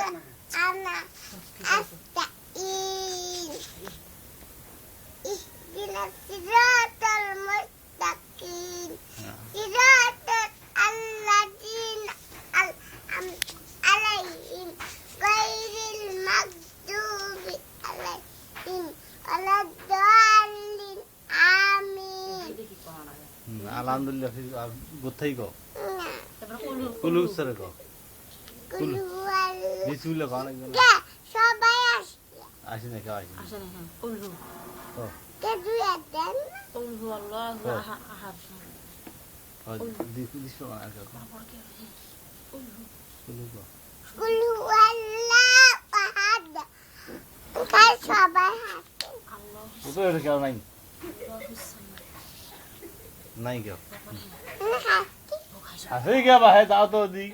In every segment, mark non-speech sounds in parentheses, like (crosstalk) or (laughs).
أنا أستعين اهدنا الصراط المستقيم صراط الذين أنعمت عليهم غير المغضوب عليهم ولا الضالين آمين দেখি কখন আগে হুম, আলহামদুলিল্লাহ ফির আর গোথাই কো তারপরে কুলু কুলু সরে কো قل যে চুলে খাওয়া লাগবে সবাই আসে। আসে না কেউ আসে আসে না ও। দুই দেন? উলহু আল্লাহ আহাদ আল্লাহ আহাদ কেউ নাই? নাই কেউ। আসে কেউ বাহে দাও তো দিক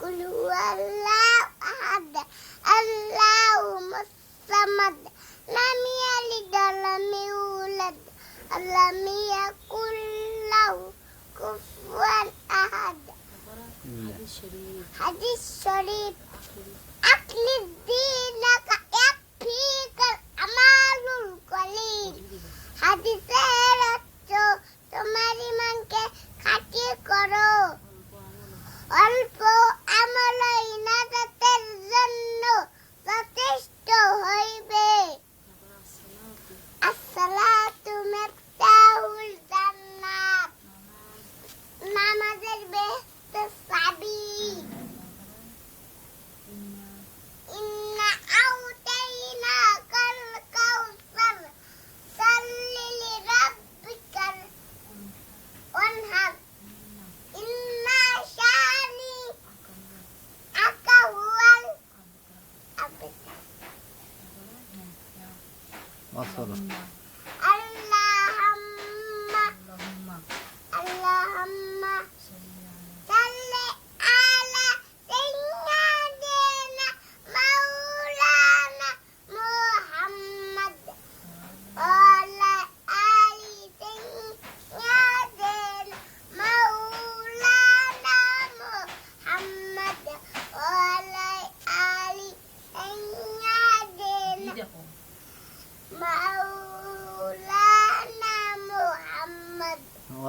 قل هو الله أحد. الله الصمد. لم يلد ولم يولد. لم يكن له كفوا أحد. حديث شريف. أكل الدين মাস করো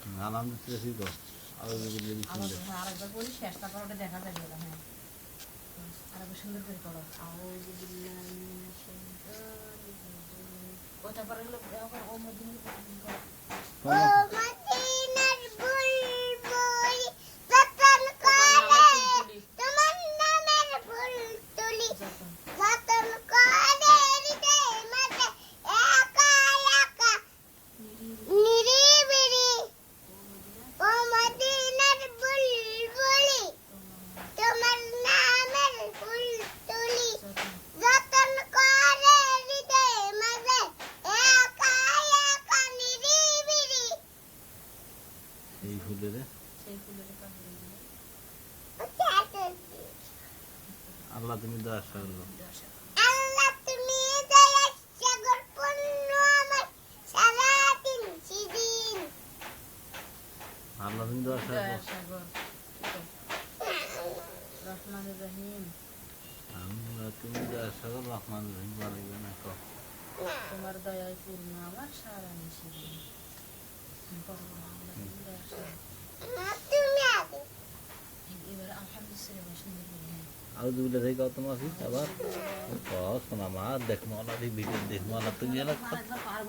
করি আলহামদুলিল্লাহ ঠিক কো আউযু বিল্লাহ আবার বিসমিল্লাহ হ্যাঁ আরেকবার বলি শেষ তারপর ওটা দেখা যাবে ওটা হ্যাঁ আরেকবার সুন্দর করে করো আউযু বিল্লাহি মিনাশ শাইতানির রাজিম ওটা পরে হলো এখন ও মদিনী করো ও মদিনার বুলবুলি যতন করে তোমার নামের ফুল তুলি যখন যতন করে হৃদয় মাঝে একা একা নিরিবিলি ও মদিনার বুলবুলি তোমার নামের ফুল তুলি যতন করে হৃদয় মাঝে একা একা নিরিবিলি এই ফুলের সেই ফুলের পাখি আল্লাহ তুমি দয়া করো আল্লাহ তুমি দয়া সাগর পূর্ণ আমার সারাদিন সেদিন আল্লাহ তুমি দয়া সাগর রহমানুর রহিম। আমরা তুমি দয়া সাগর রহমান রহিম বলিবে না কও? তোমার দয়ায় পূর্ণ আমার সারা নিশিদিন তুমি আগে। এবার আলহামদুলিল্লাহ হ্যাঁ আউযুবিল্লাহ থেকে কত মাসি আবার শোনা মা দেখ মালা দি ভিডিও দেখ মালা তুমি এলা একবার পারব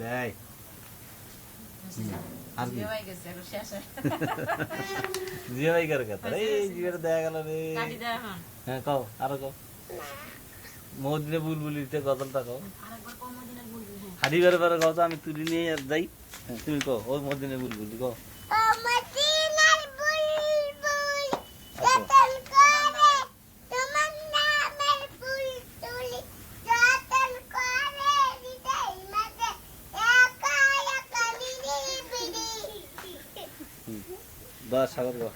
দেয়। আর কি? জিয়ে হয়ে গেছে এখন শেষ হয়ে। (laughs) জিয়া ভাই কার কথা এই জিয়াটা দেখা গেল রে। হ্যাঁ কও আরও কও। মদিনে বুলবুলিতে গজলটা কও। আরেকবার কম দিনের বলবি হ্যাঁ। হারিবার বারে কও তো আমি তুলি নিয়ে যাই। হ্যাঁ, তুমি কও ওই মদিনে বুলবুলি কও। ও মদিনার বুলবুল बस अगर